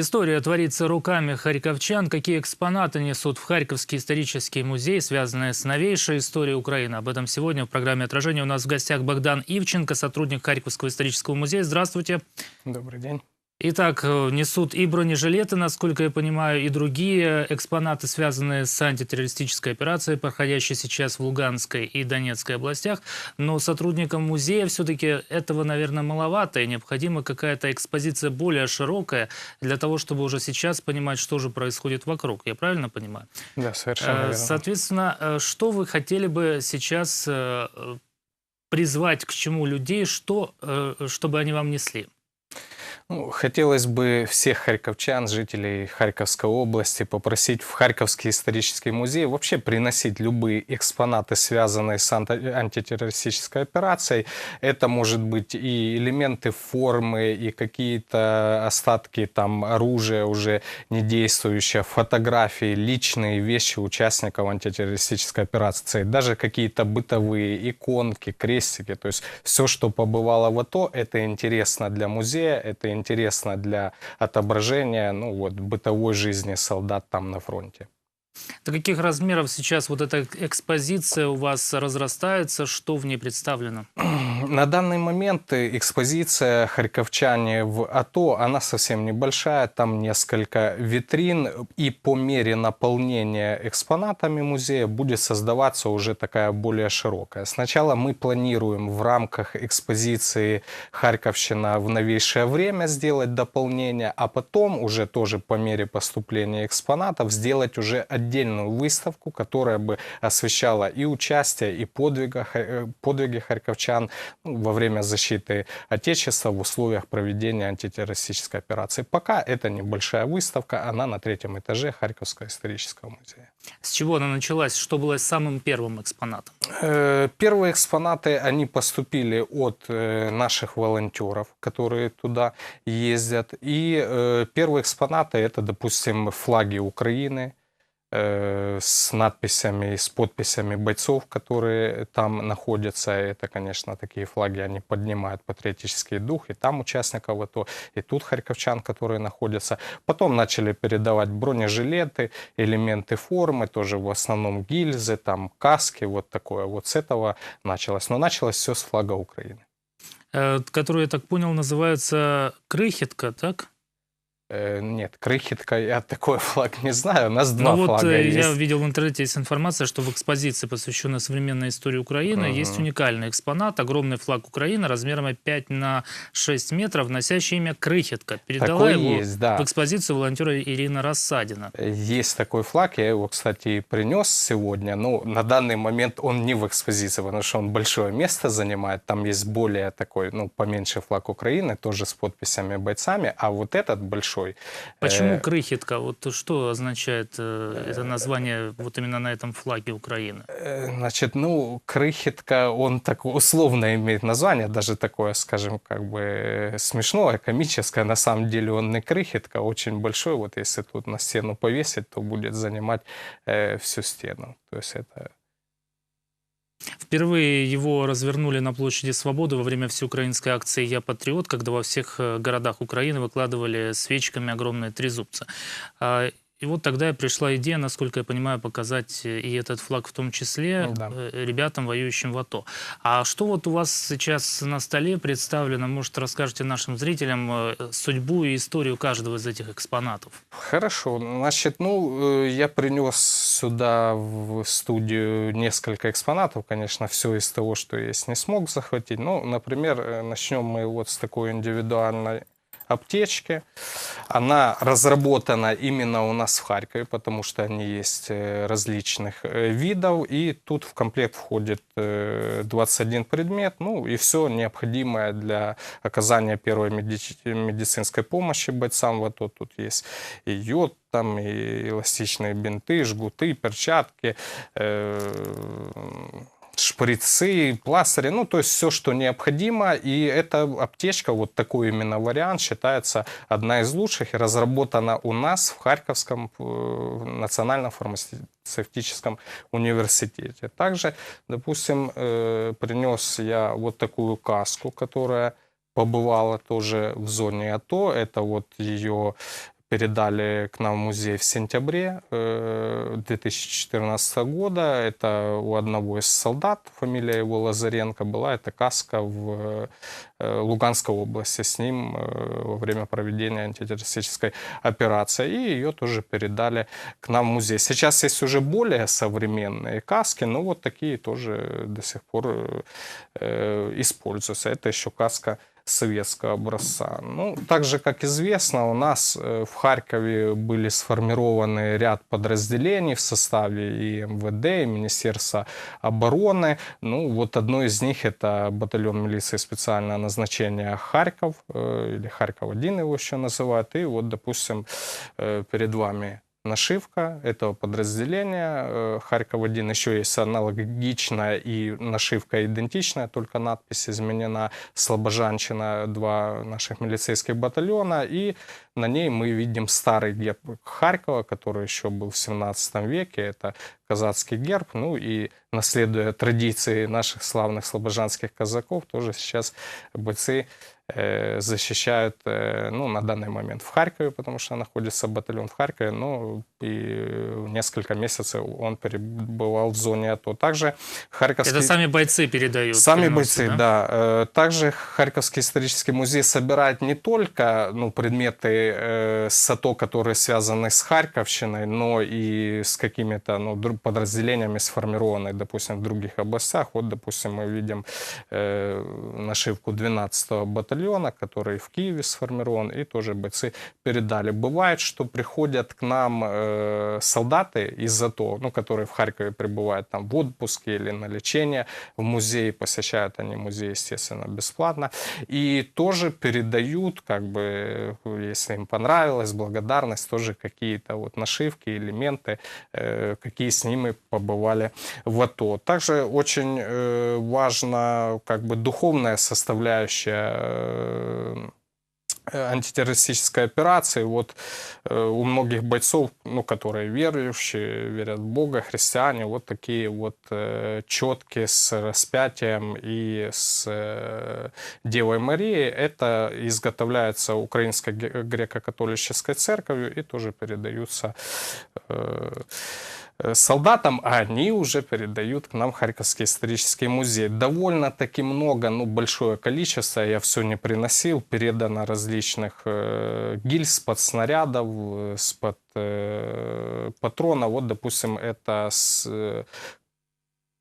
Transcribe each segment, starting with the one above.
История творится руками харьковчан. Какие экспонаты несут в Харьковский исторический музей, связанные с новейшей историей Украины? Об этом сегодня в программе «Отражение» у нас в гостях Богдан Ивченко, сотрудник Харьковского исторического музея. Здравствуйте. Добрый день. Итак, э, несут и бронежилеты, насколько я понимаю, и другие экспонаты, связанные с антитеррористической операцией, проходящей сейчас в Луганской и Донецкой областях. Но сотрудникам музея все-таки этого, наверное, маловато, и необходима какая-то экспозиция более широкая для того, чтобы уже сейчас понимать, что же происходит вокруг. Я правильно понимаю? Да, совершенно Э, верно. Соответственно, э, что вы хотели бы сейчас призвать к чему людей, что, чтобы они вам несли? Ну, хотелось бы всех харьковчан, жителей Харьковской области попросить в Харьковский исторический музей вообще приносить любые экспонаты, связанные с анти- антитеррористической операцией. Это может быть и элементы формы, и какие-то остатки там оружия уже не действующие, фотографии, личные вещи участников антитеррористической операции, даже какие-то бытовые иконки, крестики. То есть все, что побывало в АТО, это интересно для музея, это интересно для отображения ну, вот, бытовой жизни солдат там на фронте. До каких размеров сейчас вот эта экспозиция у вас разрастается? Что в ней представлено? На данный момент э, экспозиция «Харьковчане в АТО», она совсем небольшая, там несколько витрин, и по мере наполнения экспонатами музея будет создаваться уже такая более широкая. Сначала мы планируем в рамках экспозиции «Харьковщина в новейшее время» сделать дополнение, а потом уже тоже по мере поступления экспонатов сделать уже отдельную выставку, которая бы освещала и участие, и подвига, э, подвиги харьковчан ну, во время защиты Отечества в условиях проведения антитеррористической операции. Пока это небольшая выставка, она на третьем этаже Харьковского исторического музея. С чего она началась? Что было самым первым экспонатом? Э, Первые экспонаты, они поступили от э, наших волонтеров, которые туда ездят. И первые экспонаты, это, допустим, флаги Украины, с надписями, с подписями бойцов, которые там находятся. Это, конечно, такие флаги, они поднимают патриотический дух, и там участников АТО, и тут харьковчан, которые находятся. Потом начали передавать бронежилеты, элементы формы, тоже в основном гильзы, там каски, вот такое. Вот с этого началось. Но началось все с флага Украины. Э, Который, я так понял, называется крыхетка, так? Э, Нет, крыхитка, я такой флаг не знаю. У нас два Ну вот флага э, я есть. видел в интернете есть информация, что в экспозиции, посвященной современной истории Украины, Мгм. есть уникальный экспонат, огромный флаг Украины размером 5 на 6 метров, носящий имя Крыхетка. Передала Такой его есть, да. в экспозицию волонтера Ирина Рассадина. Есть такой флаг, я его, кстати, и принес сегодня. Но на данный момент он не в экспозиции, потому что он большое место занимает. Там есть более такой, ну, поменьше флаг Украины, тоже с подписями бойцами. А вот этот большой... Почему э, Крыхетка? Вот что означает э, это название вот именно на этом флаге Украины? Э, Значит, ну, крыхитка, он так условно имеет название, даже такое, скажем, как бы э, смешное, комическое. На самом деле он не крыхитка, очень большой. Вот если тут на стену повесить, то будет занимать э, всю стену. То есть это Впервые его развернули на площади Свободы во время всеукраинской акции «Я патриот», когда во всех э, городах Украины выкладывали свечками огромные трезубцы. И вот тогда и пришла идея, насколько я понимаю, показать э, и этот флаг в том числе Да. э, ребятам, воюющим в АТО. А что вот у вас сейчас на столе представлено? Может, расскажете нашим зрителям э, судьбу и историю каждого из этих экспонатов? Хорошо, значит, ну, я принес сюда в студию несколько экспонатов, конечно, все из того, что есть, не смог захватить. Ну, например, начнем мы вот с такой индивидуальной аптечки. Она разработана именно у нас в Харькове, потому что они есть э, различных э, видов. И тут в комплект входит э, 21 предмет, ну и все необходимое для оказания первой медицинской помощи бойцам. Вот тут есть и йод, там и эластичные бинты, жгуты, перчатки, э, шприцы, пластыри, ну, то есть все, что необходимо. И эта аптечка, вот такой именно вариант, считается одна из лучших и разработана у нас в Харьковском э, национальном фармацевтическом университете. Также, допустим, э, принес я вот такую каску, которая побывала тоже в зоне АТО. Это вот ее передали к нам в музей в сентябре э, 2014 года. Это у одного из солдат, фамилия его Лазаренко была, это каска в э, Луганской области с ним э, во время проведения антитеррористической операции. И ее тоже передали к нам в музей. Сейчас есть уже более современные каски, но вот такие тоже до сих пор э, э, используются. Это еще каска советского образца. Ну, так же, как известно, у нас э, в Харькове были сформированы ряд подразделений в составе и МВД, и Министерства обороны. Ну, вот одно из них это батальон милиции специального назначения Харьков, э, или Харьков-1 его еще называют. И вот, допустим, э, перед вами нашивка этого подразделения. Э, Харьков-1 еще есть аналогичная и нашивка идентичная, только надпись изменена. Слобожанщина, два наших милицейских батальона. И на ней мы видим старый герб Харькова, который еще был в 17 веке. Это казацкий герб. Ну и наследуя традиции наших славных слобожанских казаков, тоже сейчас бойцы защищают э, ну, на данный момент в Харькове, потому что находится батальон в Харькове, ну и несколько месяцев он перебывал в зоне АТО. Также Харьковский... Это сами бойцы передают. Сами бойцы, да. Э, Также Харьковский исторический музей собирает не только ну, предметы э, с АТО, которые связаны с Харьковщиной, но и с какими-то ну, подразделениями, сформированными, допустим, в других областях. Вот, допустим, мы видим э, нашивку 12-го батальона, который в Киеве сформирован, и тоже бойцы передали. Бывает, что приходят к нам э, солдаты из АТО, ну, которые в Харькове пребывают там в отпуске или на лечение в музей, посещают они музей, естественно, бесплатно, и тоже передают, как бы, если им понравилось, благодарность, тоже какие-то вот нашивки, элементы, э, какие с ними побывали в АТО. Также очень э, важна как бы духовная составляющая э, антитеррористической операции. Вот э, у многих бойцов, ну, которые верующие, верят в Бога, христиане, вот такие вот э, четки с распятием и с э, Девой Марией. Это изготовляется Украинской греко-католической церковью и тоже передаются э, э, солдатам, а они уже передают к нам Харьковский исторический музей. Довольно-таки много, ну, большое количество, я все не приносил, передано различных э, гильз под снарядов, э, с-под э, патрона. Вот, допустим, это с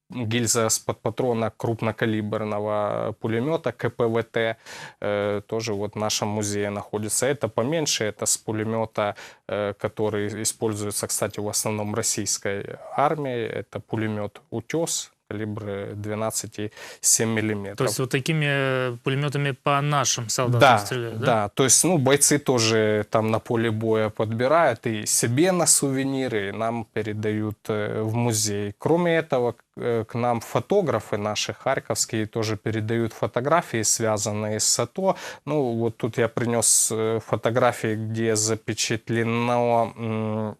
гильза с-под патрона крупнокалиберного пулемета КПВТ э, тоже вот в нашем музее находится. Это поменьше, это с пулемета, э, который используется, кстати, в основном российской армией. Это пулемет «Утес», калибр 12,7 миллиметров. То есть вот такими э, пулеметами по нашим солдатам Да, стреляют, да, да? То есть, ну, бойцы тоже там на поле боя подбирают и себе на сувениры, и нам передают э, в музей. Кроме этого, к- э, к нам фотографы наши харьковские тоже передают фотографии, связанные с АТО. Ну, вот тут я принес фотографии, где запечатлено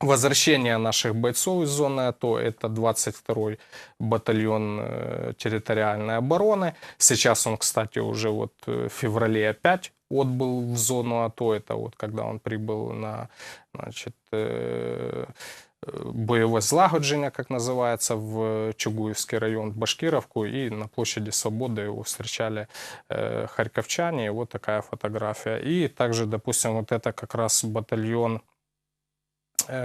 возвращение наших бойцов из зоны АТО. Это 22-й батальон э, территориальной обороны. Сейчас он, кстати, уже вот э, в феврале опять отбыл в зону АТО. Это вот когда он прибыл на значит, э, боевое злагодження, как называется, в Чугуевский район, Башкировку, и на площади Свободы его встречали э, харьковчане, и вот такая фотография. И также, допустим, вот это как раз батальон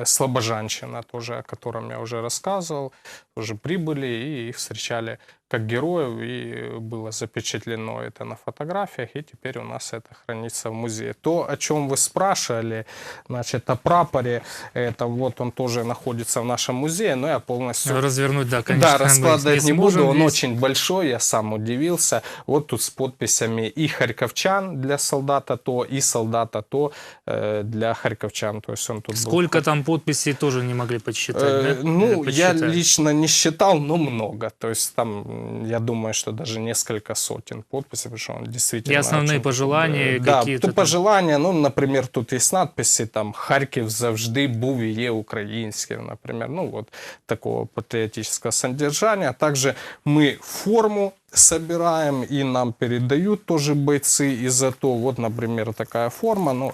Слобожанщина, тоже, о котором я уже рассказывал, уже прибыли и их встречали как героев, и было запечатлено это на фотографиях, и теперь у нас это хранится в музее. То, о чем вы спрашивали, значит, о прапоре, это вот он тоже находится в нашем музее, но я полностью Развернуть, да, конечно. да, раскладывать не, буду, он весь. очень большой, я сам удивился. Вот тут с подписями и харьковчан для солдата то, и солдата то э, для харьковчан. То есть он тут был Сколько там подписей тоже не могли подсчитать, Э, да? Ну, Или я подсчитали? лично не считал, но много. То есть там, я думаю, что даже несколько сотен подписей, потому что он действительно... И основные очень- пожелания Э, Да, какие-то то там? пожелания, ну, например, тут есть надписи, там, «Харків завжди був і є українським», например, ну, вот такого патриотического содержания. Также мы форму собираем и нам передают тоже бойцы из АТО. Вот, например, такая форма, ну,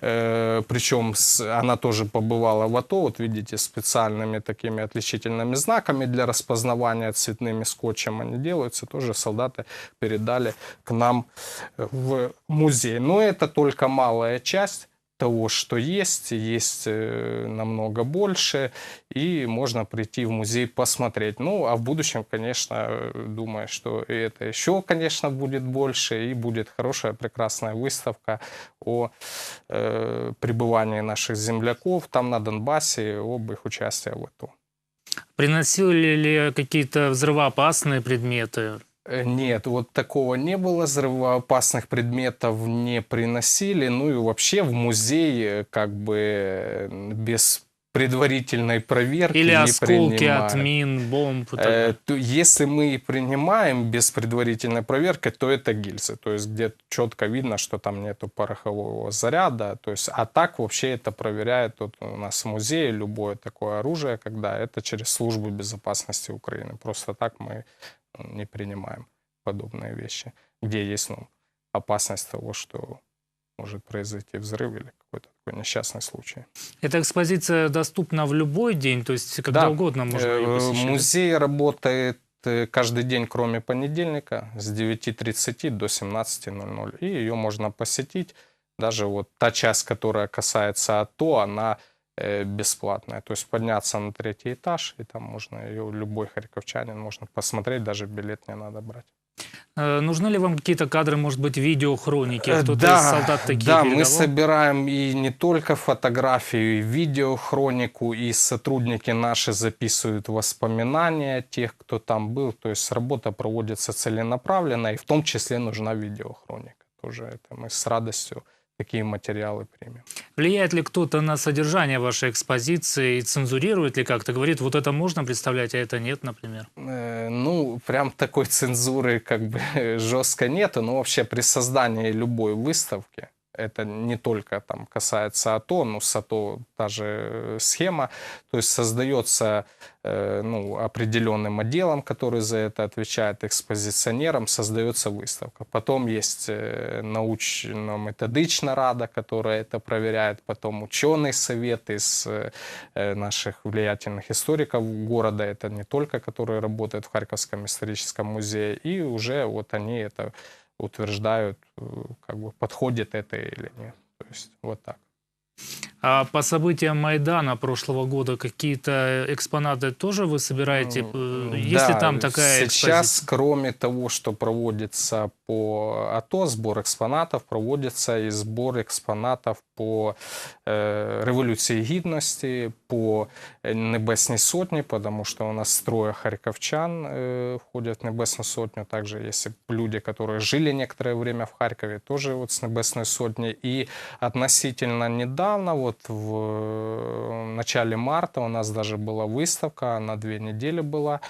э, причем с- она тоже побывала в АТО, вот видите, специальными такими отличительными знаками для распознавания цветными скотчем они делаются, тоже солдаты передали к нам в музей. Но это только малая часть того, что есть, есть э, намного больше, и можно прийти в музей посмотреть. Ну, а в будущем, конечно, думаю, что это еще, конечно, будет больше, и будет хорошая, прекрасная выставка о э, пребывании наших земляков там на Донбассе, об их участии в АТО. Приносили ли какие-то взрывоопасные предметы? Э, Нет, вот такого не было, взрывоопасных предметов не приносили, ну и вообще в музей э, как бы э, без предварительной проверки Или не осколки от принимают. мин, бомб? Э, то если мы принимаем без предварительной проверки, то это гильзы, то есть где четко видно, что там нету порохового заряда, то есть, а так вообще это проверяет вот у нас в музее любое такое оружие, когда это через службу безопасности Украины. Просто так мы не принимаем подобные вещи, где есть ну, опасность того, что может произойти взрыв или какой-то такой несчастный случай. Эта экспозиция доступна в любой день, то есть когда Да. угодно можно ее Э, посещать? Музей работает э, каждый день, кроме понедельника, с 9.30 до 17.00. И ее можно посетить. Даже вот та часть, которая касается АТО, она бесплатная. То есть подняться на третий этаж, и там можно ее, любой харьковчанин можно посмотреть, даже билет не надо брать. Э, Нужны ли вам какие-то кадры, может быть, видео, хроники? Э, Кто-то да, из солдат такие Да, мы передавал? собираем и не только фотографию, и видеохронику, и сотрудники наши записывают воспоминания тех, кто там был. То есть работа проводится целенаправленно, и в том числе нужна видеохроника. Тоже это мы с радостью такие материалы примем. Влияет ли кто-то на содержание вашей экспозиции и цензурирует ли как-то? Говорит, вот это можно представлять, а это нет, например? Э, Ну, прям такой цензуры как бы жестко нету, но вообще при создании любой выставки, это не только там касается АТО, но с АТО та же э, схема, то есть создается э, ну, определенным отделом, который за это отвечает, экспозиционером, создается выставка. Потом есть э, научно-методичная рада, которая это проверяет, потом ученый совет из э, наших влиятельных историков города, это не только, которые работают в Харьковском историческом музее, и уже вот они это утверждают, э, как бы подходит это или нет. То есть вот так. А по событиям Майдана прошлого года какие-то экспонаты тоже вы собираете? М, Э, Есть ли да, там такая Сейчас, экспозиция? кроме того, что проводится по АТО, сбор экспонатов, проводится и сбор экспонатов по э, Революції Гідності, по е, Небесній Сотні, потому что у нас трое харьковчан э, входят в Небесную Сотню. Также есть и люди, которые жили некоторое время в Харькове, тоже вот с Небесной Сотни. И относительно недавно, вот в э, начале марта у нас даже была выставка, на две недели была,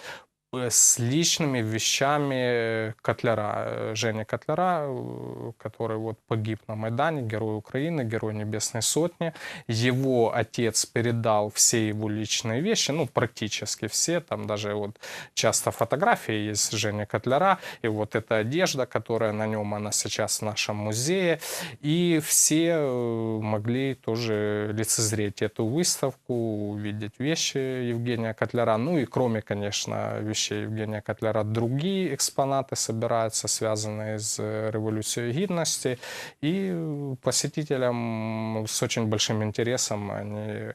с личными вещами Котляра, э, Жени Котляра, э, который вот погиб на Майдане, герой Украины, герой Небесной Сотни. Его отец передал все его личные вещи, ну, практически все, там даже вот часто фотографии есть Жени Котляра, и вот эта одежда, которая на нем, она сейчас в нашем музее, и все э, могли тоже лицезреть эту выставку, увидеть вещи Евгения Котляра, ну и кроме, конечно, вещей Евгения Котляра, другие экспонаты собираются, связанные с э, Революцией Гидности, и посетителям с очень большим интересом они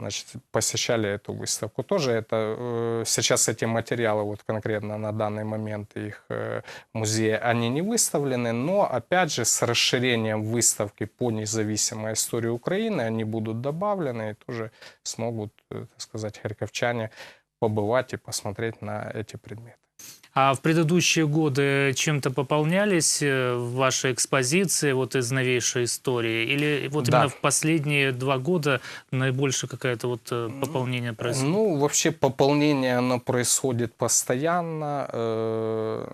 значит, посещали эту выставку. Тоже. Это э, сейчас эти материалы вот конкретно на данный момент их э, в музее они не выставлены, но опять же с расширением выставки по независимой истории Украины они будут добавлены и тоже смогут, так сказать, харьковчане побывать и посмотреть на эти предметы. А в предыдущие годы чем-то пополнялись э, ваши экспозиции вот из новейшей истории? Или вот Да. именно в последние два года наибольшее какое-то вот э, пополнение происходит? Ну, вообще пополнение, оно происходит постоянно, э,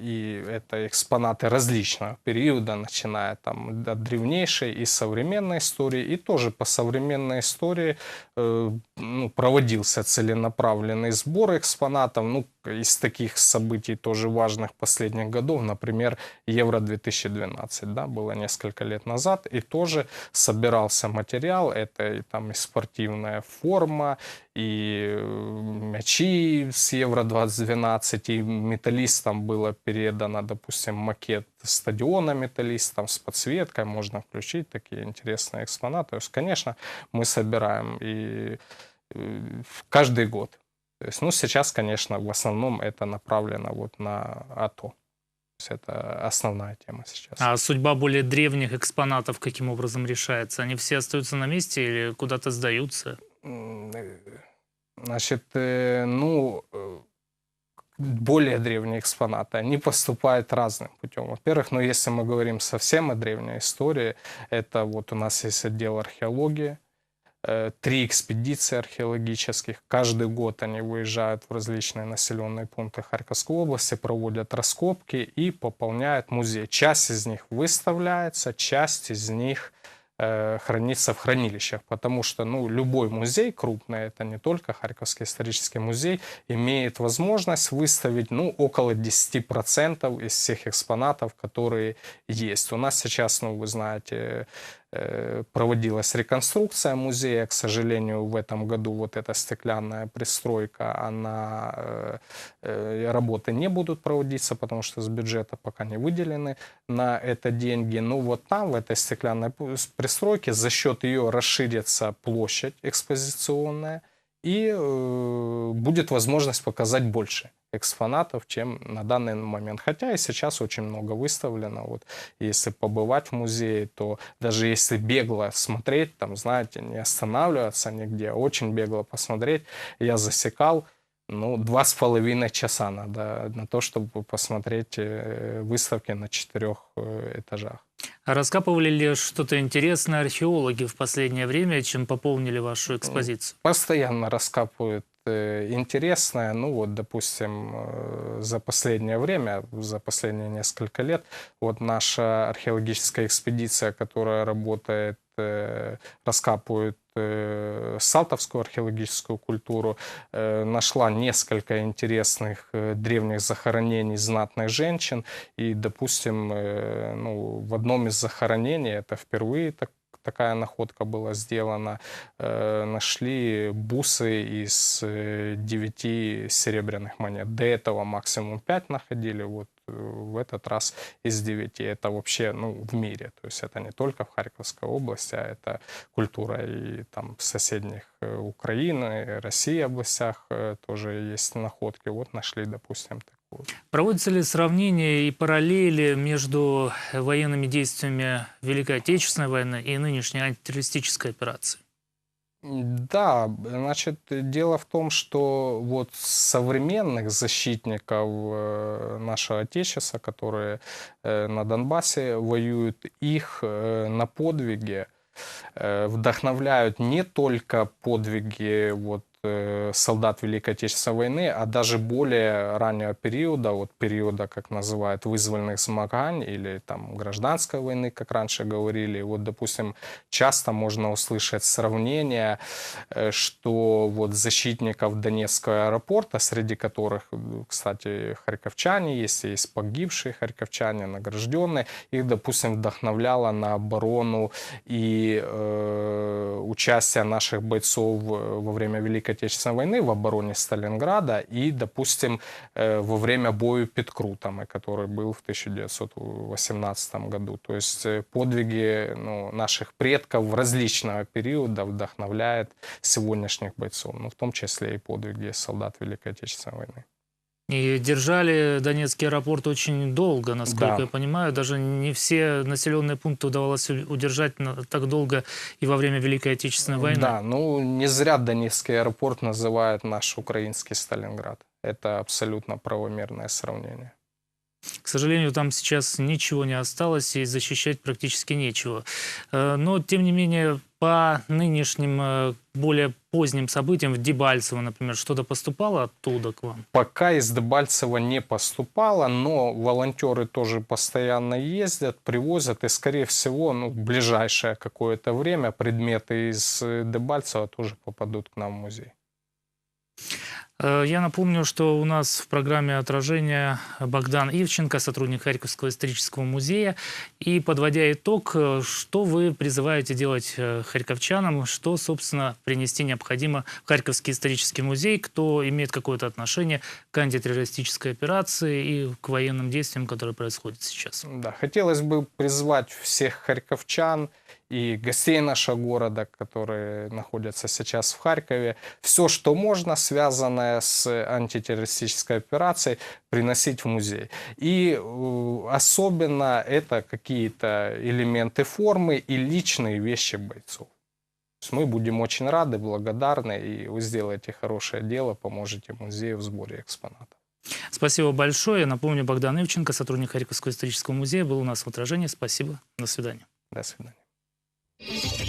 и это экспонаты различного периода, начиная там от древнейшей и современной истории, и тоже по современной истории ну, проводился целенаправленный сбор экспонатов, ну, из таких событий тоже важных последних годов, например, Евро-2012, да, было несколько лет назад, и тоже собирался материал, это и там и спортивная форма, и э, мячи с Евро-2012, и металлистам было передано, допустим, макет стадиона металлистам с подсветкой, можно включить такие интересные экспонаты. То есть, конечно, мы собираем и э, каждый год. То есть, ну, сейчас, конечно, в основном это направлено вот на АТО. То есть это основная тема сейчас. А судьба более древних экспонатов каким образом решается? Они все остаются на месте или куда-то сдаются? Э, Значит, э, ну, более древние экспонаты, они поступают разным путем. Во-первых, ну, если мы говорим совсем о древней истории, это вот у нас есть отдел археологии, э, три экспедиции археологических. Каждый год они выезжают в различные населенные пункты Харьковской области, проводят раскопки и пополняют музей. Часть из них выставляется, часть из них хранится в хранилищах, потому что ну, любой музей крупный, это не только Харьковский исторический музей, имеет возможность выставить ну, около 10% из всех экспонатов, которые есть. У нас сейчас, ну, вы знаете, э, проводилась реконструкция музея. К сожалению, в этом году вот эта стеклянная пристройка, она, э, э, работы не будут проводиться, потому что с бюджета пока не выделены на это деньги. Ну вот там, в этой стеклянной пристройке, за счет ее расширится площадь экспозиционная, и э, будет возможность показать больше экспонатов, чем на данный момент. Хотя и сейчас очень много выставлено. Вот если побывать в музее, то даже если бегло смотреть, там, знаете, не останавливаться нигде, а очень бегло посмотреть, я засекал, ну, два с половиной часа надо на то, чтобы посмотреть э, выставки на четырех э, этажах. А раскапывали ли что-то интересное археологи в последнее время, чем пополнили вашу экспозицию? Постоянно раскапывают э, интересное. Ну вот, допустим, за последнее время, за последние несколько лет, вот наша археологическая экспедиция, которая работает, э, раскапывает э, салтовскую археологическую культуру, э, нашла несколько интересных древних захоронений знатных женщин. И, допустим, ну, в одном из захоронений, это впервые так, такая находка была сделана, э, нашли бусы из э, девяти серебряных монет. До этого максимум пять находили, вот э, в этот раз из девяти. Это вообще ну, в мире, то есть это не только в Харьковской области, а это культура и там в соседних э, Украины, России областях э, тоже есть находки. Вот нашли, допустим, такую. Проводятся ли сравнения и параллели между военными действиями Великой Отечественной войны и нынешней антитеррористической операцией? Да, значит, дело в том, что вот современных защитников э, нашего Отечества, которые э, на Донбассе воюют, их э, на подвиги э, вдохновляют не только подвиги вот э, солдат Великой Отечественной войны, а даже более раннего периода, вот периода, как называют, вызвольных змагань или там гражданской войны, как раньше говорили. Вот, допустим, часто можно услышать сравнение, э, что вот защитников Донецкого аэропорта, среди которых, э, кстати, харьковчане есть, есть погибшие харьковчане, награжденные, их, допустим, вдохновляло на оборону и э, участие наших бойцов во время Великой Отечественной войны в обороне Сталинграда и, допустим, э, во время бою под Крутами, который был в 1918 году. То есть э, подвиги ну, наших предков различного периода вдохновляет сегодняшних бойцов, ну, в том числе и подвиги солдат Великой Отечественной войны. И держали Донецкий аэропорт очень долго, насколько Да. я понимаю. Даже не все населенные пункты удавалось удержать так долго и во время Великой Отечественной войны. Да, ну не зря Донецкий аэропорт называют наш украинский Сталинград. Это абсолютно правомерное сравнение. К сожалению, там сейчас ничего не осталось и защищать практически нечего. Э, Но, тем не менее, по нынешним, э, более поздним событиям в Дебальцево, например, что-то поступало оттуда к вам? Пока из Дебальцева не поступало, но волонтеры тоже постоянно ездят, привозят, и, скорее всего, ну, в ближайшее какое-то время предметы из э, Дебальцева тоже попадут к нам в музей. Э, Я напомню, что у нас в программе «Отражение» Богдан Ивченко, сотрудник Харьковского исторического музея. И, подводя итог, э, что вы призываете делать э, харьковчанам, что, собственно, принести необходимо в Харьковский исторический музей, кто имеет какое-то отношение к антитеррористической операции и к военным действиям, которые происходят сейчас? Да, хотелось бы призвать всех харьковчан и гостей нашего города, которые находятся сейчас в Харькове, все, что можно, связанное с антитеррористической операцией, приносить в музей. И э, особенно это какие-то элементы формы и личные вещи бойцов. Мы будем очень рады, благодарны, и вы сделаете хорошее дело, поможете музею в сборе экспонатов. Спасибо большое. Напомню, Богдан Ивченко, сотрудник Харьковского исторического музея, был у нас в отражении. Спасибо. До свидания. До свидания. you